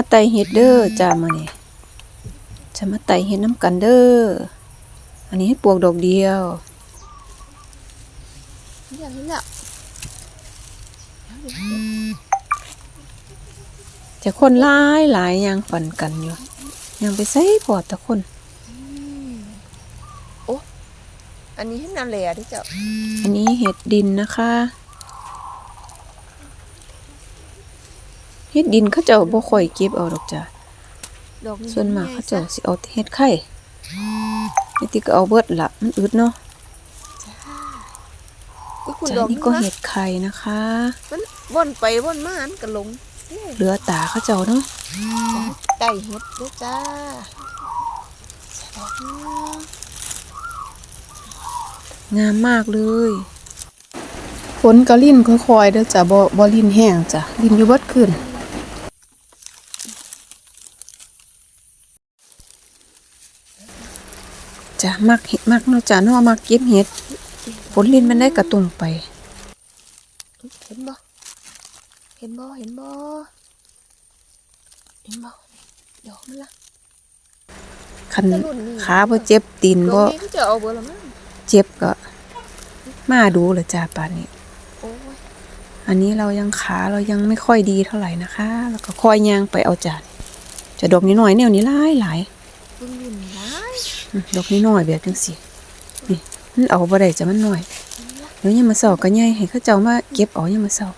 มาไต่เฮ็ดเด้อจ้ามื้อนี้จะมาไต่เฮ็ดน้ำกันเด้อ อันนี้เฮ็ดปวกดอกเดียวเดี๋ยวนี้แหละจะคนหลายหลายยังฝันกันอยู่ ยังไปใส่พอแตะคนอันนี้ให้นาแหล่ด้วยเจ้า อันนี้เห็ดดินนะคะ เห็ดดินเขาเจ้าบ่ค่อยเก็บเอาดอกจ้ะดอกนี้ส่วนมากเขาเจ้าสิเอาแต่เห็ดไข่นี่ติก็เอาเบิดละมันอึดเนาะอุ๊ยคุณจ้ะดอกนี่ก็นะเห็ดไข่นะคะ มันว่อนไปว่อนมาอันกระลง เหลือตาเขาเจ้าเนาะไก่เห็ดด้วยจ้าดอกนี้งามมากเลยฝนก็ลิ่นค่อยๆเด้อจ้ะบ่บ่ลิ่นแห้งจ้ะลิ่นอยู่เบิดคืน จ้ะมักเห็ดมักเนาะจ้ะเนาะมักเก็บเห็ดฝนลิ่นมันได้กระตุงไป เห็นบ่เห็นบ่เห็นบ่เห็นบ่ดอกมันละคันแต่รุ่นนี้ขาบ่เจ็บตีนดบ่อกนี้ก็จะเอาเบอร์ละมั้งเจ็บก็ มาดูเลยจ้าป่านนี้โอ้ยอันนี้เรายังขาเรายังไม่ค่อยดีเท่าไหร่นะคะ แล้วก็ค่อยย่างไปเอาจานจะดอกนิดหน่อยแนวนี้หลายหลาย เพิ่งรุ่นร้าย อืม ดอกนิดหน่อยแบบจังสินี่มันเอาบ่ได้จ้ะมันหน่อยเดี๋ยวยังมาเสาก็ใหญ่ให้เขาเจ้ามาเก็บเอายังมาเสา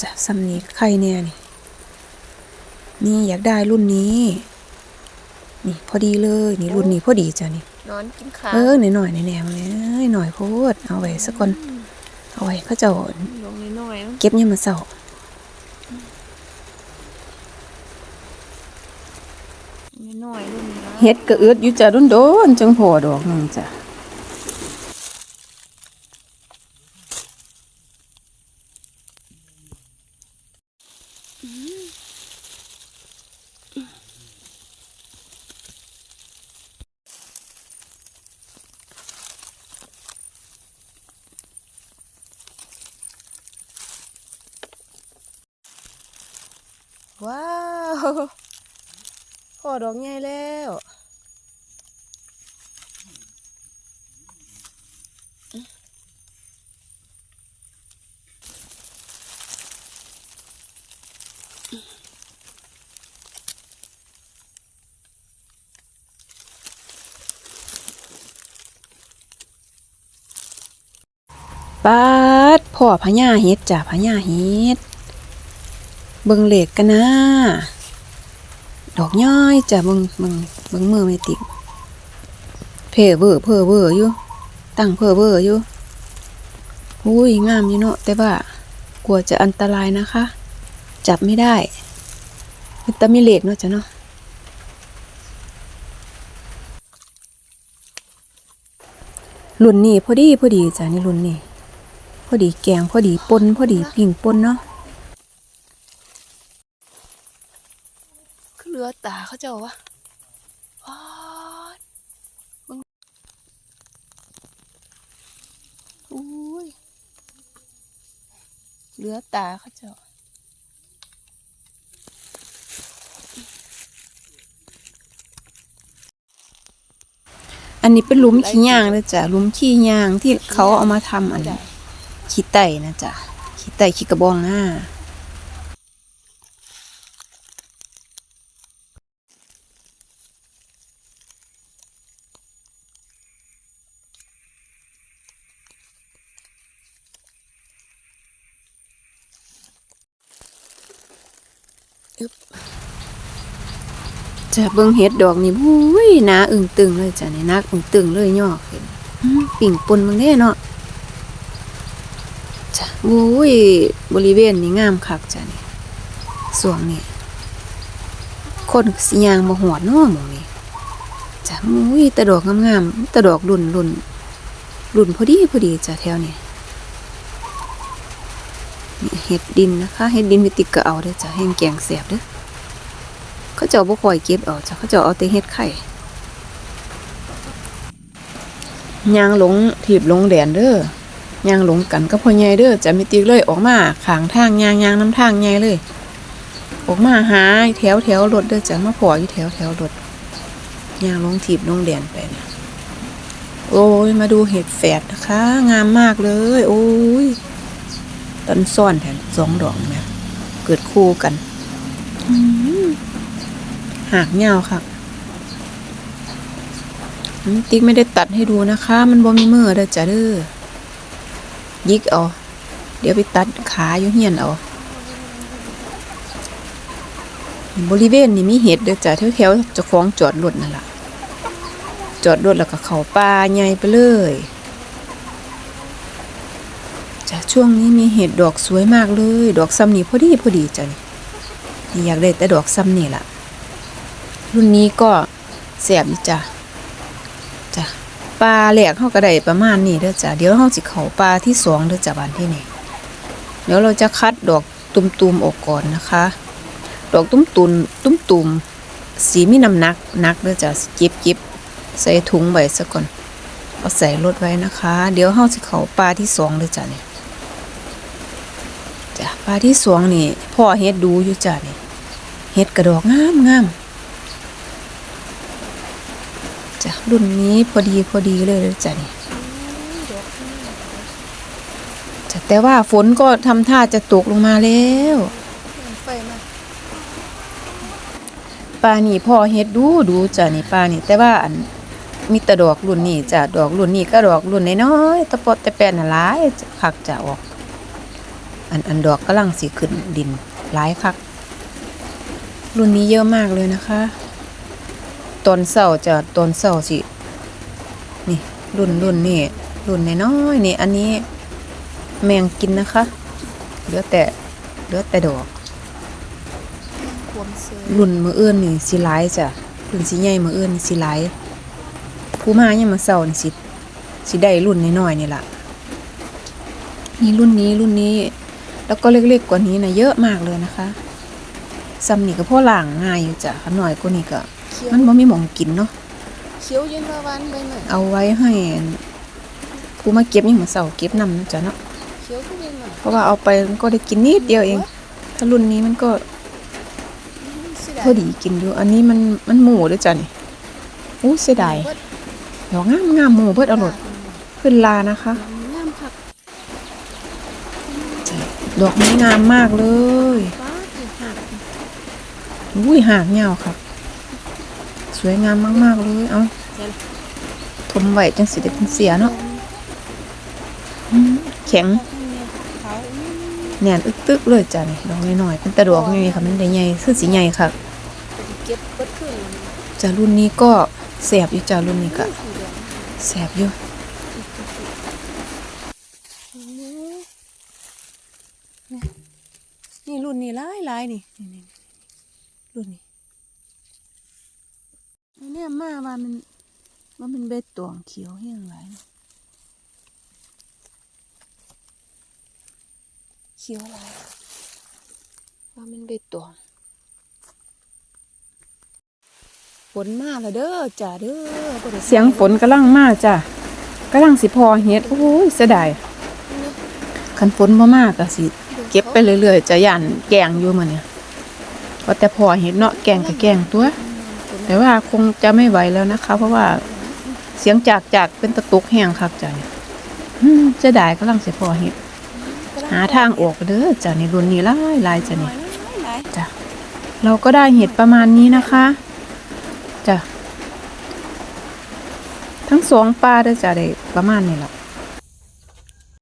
จ้ะซ้ำนี้ไข่แน่นี่ นี่อยากได้รุ่นนี้ นี่พอดีเลย นี่รุ่นนี้พอดีจ้ะนี่นอนกินขาเออหน่อยหน่อยๆแหน่ๆมาเลยหน่อยโพดเอาไว้สักคนเอาไว้เขาเจะดอกน้อยๆเนาะเก็บเนี่ยามมาเสาน้อยๆรุ่นนี้นะ เฮ็ดก็อึดอยู่จ้ะโดนๆจังพอดอกหนึงจ้ะว้าว พ่อดอกใหญ่แล้วปาดพ่อพญาเฮ็ดจ้ะพญาเฮ็ดเบิ่งเหล็กกันนะ ดอกย้อยจ้ะเบิ่งเบิ่งเบิ่งมือไม่ติดเพ่เบ้อเพ่อเบ้ออยู่ ตั้งเพ่อเบ้ออยู่อุ้ยงามอยู่เนาะแต่ว่ากลัวจะอันตรายนะคะ จับไม่ได้มันแต่มีเหล็กเนาะจ้ะเนาะรุ่นนี้พอดีพอดีจ้ะนี่รุ่นนี้พอดีแกงพอดีปนพอดีปิ่งปนเนาะ คือ เรือตาเขาเจ้าวะว้าดมึงอุ้ยเรือตาเขาเจ้าอันนี้เป็นหลุมขี้ยางเลยจ้ะหลุมขี้ยางที่เขาเอามาทำอันนี้ขี้ไต่นะจ๊ะขี้ไต่ขี้กระบองหน้า จะเบิ่งเห็ดดอกนี่บุ้ยหนาอึ่งตึงเลยจ้ะนี่นักอึ่งตึงเลยย่อขึ้นอืมปิ่งปนมึงเด้เนาะจ้ะบุ้ยบริเวณนี้งามคักจ้ะนี่ส่วงนี้คนสิยางบ่หอดเนาะหมองนี้จ้ะบุ้ยแต่ดอกงามๆแต่ดอกรุ่นรุ่นรุ่นพอดีพอดีจ้ะแถวนี้นี่เห็ดดินนะคะเห็ดดินวิติกก็เอาเด้อจ้ะแห้งแกงแสบเด้อ เขาเจ้าบ่ค่อยเก็บเอาจ้ะเขาเจ้าเอาแต่เฮ็ดไข่ยางหลงถีบหลงแดนเด้อยางหลงกันก็พอใหญ่เด้อจะมีติกเลยออกมาขางทางยางยางน้ำทางใหญ่เลย ออกมาหาแถวแถวรถเด้อจะมาพออยู่แถวแถวรถยางลงถีบลงเดียนไปเนี่ยโอ้ยมาดูเห็ดแฝดนะคะ งามมากเลย โอ้ยต้นซ่อนแถมสองดอกเนี่ยเกิดคู่กันอื หากเงาค่ะติ๊กไม่ได้ตัดให้ดูนะคะ มันบ่มีมือเด้อจ้ะเด้อยิกเอาเดี๋ยวไปตัดขาอยู่เฮียนเอาบริเวณนี้มีเห็ดเด้อจ้ะแถวๆจะคล้องจอดรถนั่นละจอดรถแล้วก็เข้าป่าใหญ่ไปเลยจ้ะช่วงนี้มีเห็ดดอกสวยมากเลย ดอกซ้ำนี่พอดีพอดีจ้ะนี่นี่อยากได้แต่ดอกซ้ำนี่ล่ะ รุ่นนี้ก็แสบจ้ะจ้ะปลาแหลกเฮาก็ได้ประมาณนี้เด้อจ้ะเดี๋ยวเฮาสิเขาปลาที่สองเด้อจ้ะบ้านที่นี่เดี๋ยวเราจะคัดดอกตุ่มๆออกก่อนนะคะ ดอกตุ้มตุนตุ้มตุมสีมีน้ำหนักหนักเด้อจ้ะจิบจิบใส่ถุงไว้ซะก่อนเอาใส่รถไว้นะคะ เดี๋ยวเฮาสิเขาปลาที่สองเลยจ้ะเนี่ยจ้ะปลาที่สองนี่พ่อเฮ็ดดูอยู่จ้ะนี่เฮ็ดกระดอกงามงามจ้ะ รุ่นนี้พอดีพอดีเลยเด้อจ้ะนี่จะแต่ว่าฝนก็ทำท่าจะตกลงมาแล้วปลานี่พ่อเฮ็ดดูดูจ้ะนี่ปลานี่ แต่ว่าอันมีแต่ดอกรุ่นนี้จ้ะดอกรุ่นนี้ก็ดอกรุ่นน้อยๆตะปอดตะแปนหลายคักจะออก อันอันดอกกำลังสิขึ้นดินหลายคัก รุ่นนี้เยอะมากเลยนะคะ ตอนเศร้าจะตอนเศร้าสิ นี่รุ่นรุ่นนี่รุ่นน้อยๆนี่ อันนี้แมงกินนะคะ เหลือแต่เหลือแต่ดอกความเซยรุ่นมืออื่นนี่สิหลายจ้ะรุ่นสิใหญ่มืออื่นนี่สิหลายผู้มายังมาเศร้านี่สิสิได้รุ่นน้อยๆนี่ล่ะนี่รุ่นนี้รุ่นนี้ แล้วก็เล็กๆกว่านี้นะเยอะมากเลยนะคะซ้ำนี่ก็พ่อล่างง่ายอยู่จ้ะขน้อยกว่านี้ก็เขียวมันบ่มีหมองกินเนาะเขียวเย็นว่าวันไปหน่อยเอาไว้ให้ผู้มาเก็บยังมาเศร้าเก็บนำนะจ๊ะเนาะเขียวขึ้นเย็นหน่อยเพราะว่าเอาไปมันก็ได้กินนิดเดียวเอง ถ้ารุ่นนี้มันก็เสียดายพอดีกินอยู่อันนี้มันมันหมูด้วยจ้ะนี่อู้เสียดายเบิดดอกงามงามหมูเบิดเอาหลดขึ้นลานะคะงามคักดอกไม้งามมากเลยฟ้าถูกหักอุ้ยหางยาวครับ สวยงามมาก ๆ เลย เอาทมไว้จังสิได้เป็นเสียเนาะแข็งแน่นอึกตึกเลยจ้ะนี่ดอกน้อยๆเป็นต่ดอกนี่ค่ะมันได้ใหญ่คือสีใหญ่ค่ะก็สิเก็บเบิดขึ้นเลยนะจ้ะรุ่นนี้ก็แสบอยู่จ้ะรุ่นนี้ก็สีเหลืองแสบอยู่อืมนี่รุ่นนี้หลายลายๆนี่รุ่นนี้ ยมาว่ามันว่ามันเบ็ดตวงเขียวเฮียงหลายนะเขียวหลายว่ามันเบ็ดตวงฝนมาแล้วเด้อจ้าเด้อเสียงฝนกำลังมาจ้ะกำลังสิพอเฮ็ดโอ้ยเสียดายคันฝนบ่มากก็สิ เก็บไปเรื่อยๆจะย่านแกงอยู่มื้อเนี่ยว่าแต่พอเห็นเนาะแกงก็แกงตัว แต่ว่าคงจะไม่ไหวแล้วนะคะ เพราะว่าเสียงจากจากเป็นตะตุกแห้งคักจ้ะเนี่ยจะได้กำลังเสิพอเห็ดหาทางออกเด้อจ้ะในรุ่นนี้ลายลายจ้ะนี่จ้ะเราก็ได้เห็ดประมาณนี้นะคะจ้ะทั้งสองปลาด้จ้ะได้ประมาณนี้แหละ